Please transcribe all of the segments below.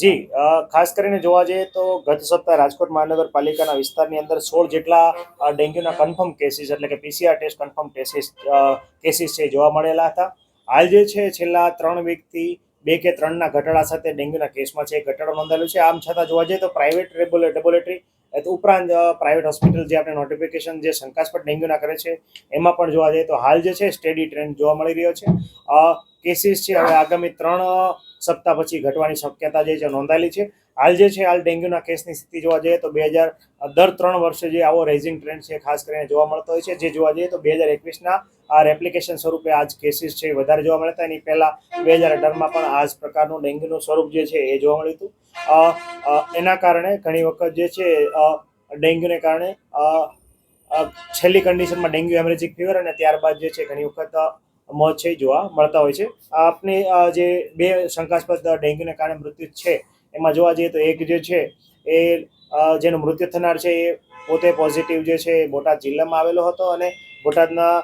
જી ખાસ કરીને જોવા જઈએ તો ગત સપ્તાહે રાજકોટ મહાનગરપાલિકાના વિસ્તારની અંદર સોળ જેટલા ડેન્ગ્યુના કન્ફર્મ કેસીસ એટલે કે PCR test confirm cases cases છે જોવા મળેલા હતા. હાલ જે છે છેલ્લા ત્રણ વીકથી બે કે ત્રણના ઘટાડા સાથે ડેન્ગ્યુના કેસમાં છે ઘટાડો નોંધાયેલો છે. આમ છતાં જોવા જઈએ તો પ્રાઇવેટ લેબોરેટરી ઉપરાંત પ્રાઇવેટ હોસ્પિટલ જે આપણે નોટિફિકેશન જે શંકાસ્પદ ડેન્ગ્યુના કરે છે, એમાં પણ જોવા જઈએ તો હાલ જે છે સ્ટેડી ટ્રેન્ડ જોવા મળી રહ્યો છે. કેસીસ છે, હવે આગામી ત્રણ સપ્તાહ પછી ઘટવાની શક્યતા જે છે, નોંધાયેલી છે. હાલ જે છે, હાલ ડેન્ગ્યુના કેસની સ્થિતિ જોવા જઈએ તો બે હજાર દર ત્રણ વર્ષે જે આવો રેઝિંગ ટ્રેન્ડ છે, ખાસ કરીને જોવા મળતો હોય છે. જે જોવા જઈએ તો બે હજાર એકવીસના આ રેપ્લિકેશન સ્વરૂપે આજ કેસીસ છે વધારે જોવા મળતા. એની પહેલાં બે હજાર અઢારમાં પણ આ જ પ્રકારનું ડેન્ગ્યુનું સ્વરૂપ જે છે એ જોવા મળ્યું હતું. એના કારણે ઘણી વખત જે છે ડેન્ગ્યુને કારણે છેલ્લી કન્ડિશનમાં ડેન્ગ્યુ હેમરેજિક ફીવર અને ત્યારબાદ જે છે ઘણી વખત મોત છે જોવા મળતા હોય છે. આપને જે બે શંકાસ્પદ ડેન્ગ્યુને કારણે મૃત્યુ છે, એમાં જોવા જઈએ તો એક જે છે એ જેનું મૃત્યુ થનાર છે એ પોતે પોઝિટિવ જે છે એ બોટાદ જિલ્લામાં આવેલો હતો અને બોટાદના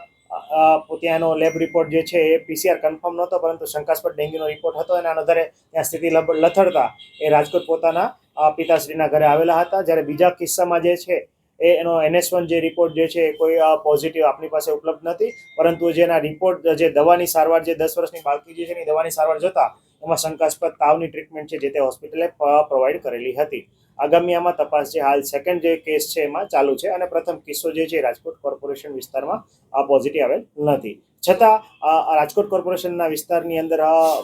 ત્યાંનો લેબ રિપોર્ટ જે છે એ પીસીઆર કન્ફર્મ નહોતો, પરંતુ શંકાસ્પદ ડેન્ગ્યુનો રિપોર્ટ હતો એના આધારે ત્યાં સ્થિતિ લથડતા એ રાજકોટ પોતાના પિતાશ્રીના ઘરે આવેલા હતા. જ્યારે બીજા કિસ્સામાં જે છે એ એનો એનએસ વન જે રિપોર્ટ જે છે એ કોઈ પોઝિટિવ આપણી પાસે ઉપલબ્ધ નથી. પરંતુ જેના રિપોર્ટ જે દવાની સારવાર જે દસ વર્ષની બાળકી જે છે એની દવાની સારવાર જોતા એમાં શંકાસ્પદ તાવની ટ્રીટમેન્ટ છે જે તે હોસ્પિટલે પ્રોવાઈડ કરેલી હતી. આગામી આમાં તપાસ જે હાલ સેકન્ડ જે કેસ છે એમાં ચાલુ છે અને પ્રથમ કિસ્સો જે છે રાજકોટ કોર્પોરેશન વિસ્તારમાં આ પોઝિટિવ આવેલ નથી. છતાં રાજકોટ કોર્પોરેશનના વિસ્તારની અંદર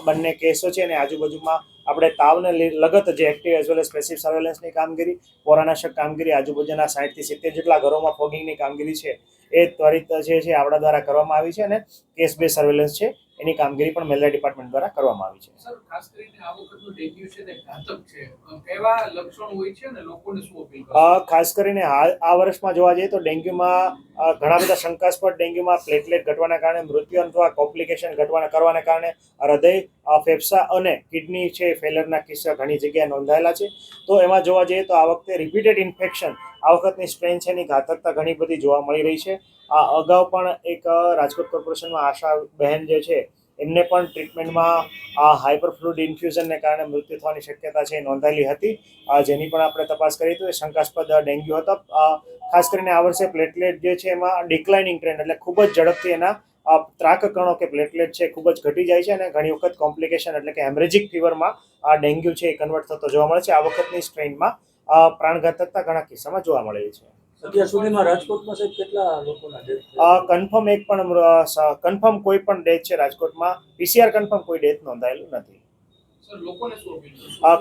બંને કેસો છે અને આજુબાજુમાં આપણે તાવને લગત જે active as well as passive સર્વેલન્સની કામગીરી, પોરાનાશક કામગીરી, આજુબાજુના સાઠથી સિત્તેર જેટલા ઘરોમાં ફોગિંગની કામગીરી છે. એ ત્વરિત જે છે આપણા દ્વારા કરવામાં આવી છે અને કેસ બેઝ સર્વેલન્સ છે એની કામગીરી પણ મેલેરિયા ડિપાર્ટમેન્ટ દ્વારા કરવામાં આવી છે. સર ખાસ કરીને આ વખતનો ડેન્ગ્યુ છે તે ઘાતક છે. કેવા લક્ષણો હોય છે અને લોકોને શું અપીલ અ, ખાસ કરીને આ વર્ષમાં જોવા જઈએ તો ડેન્ગ્યુમાં ઘણા બધા શંકાસ્પદ ડેન્ગ્યુમાં પ્લેટલેટ ઘટવાના કારણે મૃત્યુ અથવા કોમ્પ્લિકેશન ઘટવાના કરવાના કારણે હૃદય ફેફસા અને કિડની છે ફેલરના કિસ્સા ઘણી જગ્યાએ નોંધાયેલા છે. તો એમાં જોવા જઈએ તો આ વખતે રિપીટેડ ઇન્ફેક્શન આ વખતની સ્ટ્રેન છે એની ઘાતકતા ઘણી બધી જોવા મળી રહી છે. આ અગાઉ પણ એક રાજકોટ કોર્પોરેશનમાં આશા બહેન જે છે, એમને પણ ટ્રીટમેન્ટમાં આ હાઇપર ફ્લુડ ઇન્ફ્યુઝનને કારણે મૃત્યુ થવાની શક્યતા છે એ નોંધાયેલી હતી. જેની પણ આપણે તપાસ કરી તો એ શંકાસ્પદ ડેન્ગ્યુ હતો. ખાસ કરીને આ વર્ષે પ્લેટલેટ જે છે એમાં ડિક્લાઇનિંગ ટ્રેન્ડ એટલે ખૂબ જ ઝડપથી એના ત્રાક કણો કે પ્લેટલેટ છે ખૂબ જ ઘટી જાય છે અને ઘણી વખત કોમ્પ્લિકેશન એટલે કે હેમરેજિક ફીવરમાં આ ડેન્ગ્યુ છે એ કન્વર્ટ થતો જોવા મળે છે. આ વખતની સ્ટ્રેઇનમાં પ્રાણઘાતકતા ઘણા કિસ્સામાં જોવા મળેલી છે. અત્યાર સુધીમાં રાજકોટમાં સાહેબ કેટલા લોકોના death કન્ફર્મ એક પણ કન્ફર્મ કોઈ પણ ડેથ છે રાજકોટમાં પીસીઆર કન્ફર્મ કોઈ ડેથ નોંધાયેલું નથી.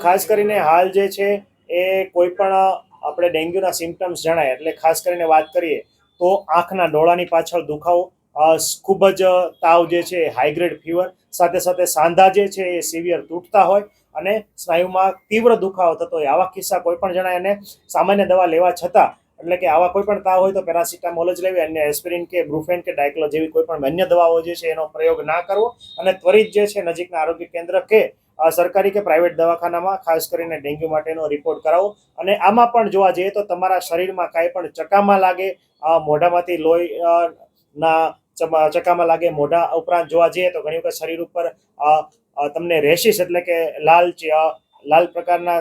ખાસ કરીને હાલ જે છે એ કોઈ પણ આપણે ડેન્ગ્યુના સિમ્ટમ્સ જણાય એટલે ખાસ કરીને વાત કરીએ તો આંખના ડોળાની પાછળ દુખાવો ખૂબ જ તાવ જે છે હાઈગ્રેડ ફીવર સાથે સાથે સાંધા જે છે એ સિવિયર તૂટતા હોય અને સ્નાયુમાં તીવ્ર દુખાવો થતો હોય. આવા કિસ્સા કોઈ પણ જણા એને સામાન્ય દવા લેવા છતાં, એટલે કે આવા કોઈ પણ તાવ હોય તો પેરાસિટામોલ જ લેવી અને એસ્પિરિન કે બ્રુફેન કે ડાયક્લો જેવી કોઈ પણ અન્ય દવાઓ જે છે એનો પ્રયોગ ના કરવો. અને ત્વરિત જે છે નજીકના આરોગ્ય કેન્દ્ર કે સરકારી કે પ્રાઇવેટ દવાખાનામાં ખાસ કરીને ડેન્ગ્યુ માટેનો રિપોર્ટ કરાવો. અને આમાં પણ જોવા જઈએ તો તમારા શરીરમાં કાંઈ પણ ચકામાં લાગે મોઢામાંથી લોહી ના ચકામાં લાગે મોઢા ઉપરાંત જોવા જઈએ તો ઘણી વખત શરીર ઉપર તમને રેશિસ એટલે કે લાલ લાલ પ્રકારના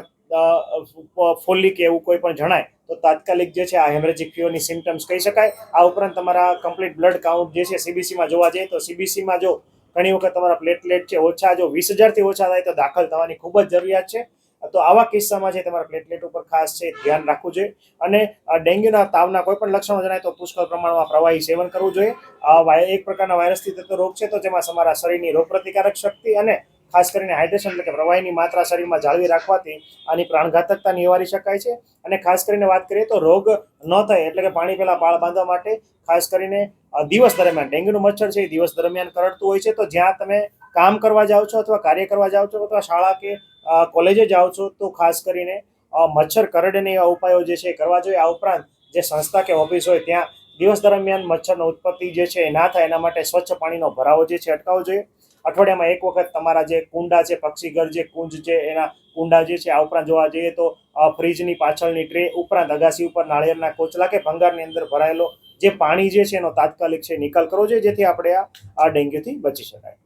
ફોલી કે એવું કોઈ પણ જણાય, તો તાત્કાલિક જે છે આ હેમરેજિક ફીવરની સિમ્ટમ્સ કહી શકાય. આ ઉપરાંત તમારા કમ્પ્લીટ બ્લડ કાઉન્ટ જે છે સીબીસીમાં જોવા જઈએ તો સીબીસીમાં જો ઘણી વખત તમારા પ્લેટલેટ છે ઓછા, જો વીસ હજારથી ઓછા થાય તો દાખલ થવાની ખૂબ જ જરૂરિયાત છે. તો આવા કિસ્સામાં છે, તમારા પ્લેટલેટ ઉપર ખાસ છે, ધ્યાન રાખવું જોઈએ. અને ડેન્ગ્યુના તાવના કોઈ પણ લક્ષણો જણાય તો પુષ્કળ પ્રમાણમાં પ્રવાહી સેવન કરવું જોઈએ. આ એક પ્રકારના વાયરસથી થતો રોગ છે તો જેમાં તમારા શરીરની રોગપ્રતિકારક શક્તિ અને ખાસ કરીને હાઇડ્રેશન એટલે કે પ્રવાહીની માત્રા શરીરમાં જાળવી રાખવાથી આની પ્રાણઘાતકતા નિવારી શકાય છે. અને ખાસ કરીને વાત કરીએ તો રોગ ન થાય એટલે કે પાણી પહેલાં પાળ બાંધવા માટે ખાસ કરીને દિવસ દરમિયાન ડેન્ગ્યુનું મચ્છર છે એ દિવસ દરમિયાન કરડતું હોય છે તો જ્યાં તમે કામ કરવા જાઓ છો અથવા કાર્ય કરવા જાઓ છો અથવા શાળા કે કોલેજે જાઓ છો તો ખાસ કરીને મચ્છર કરડને એવા ઉપાયો જે છે કરવા જોઈએ. આ ઉપરાંત જે સંસ્થા કે ઓફિસ હોય ત્યાં દિવસ દરમિયાન મચ્છરનો ઉત્પત્તિ જે છે એ ના થાય એના માટે સ્વચ્છ પાણીનો ભરાવો જે છે અટકાવવો જોઈએ. અઠવાડિયામાં એક વખત તમારા જે કુંડા છે, પક્ષીઘર જે કુંજ છે એના કુંડા જે છે આ ઉપરાંત જોવા જઈએ તો ફ્રીજની પાછળની ટ્રે ઉપરાંત અગાસી ઉપર નાળિયેરના કોચલા કે ભંગારની અંદર ભરાયેલો જે પાણી જે છે એનો તાત્કાલિક છે નિકાલ કરવો જોઈએ જેથી આપણે આ ડેન્ગ્યુથી બચી શકાય.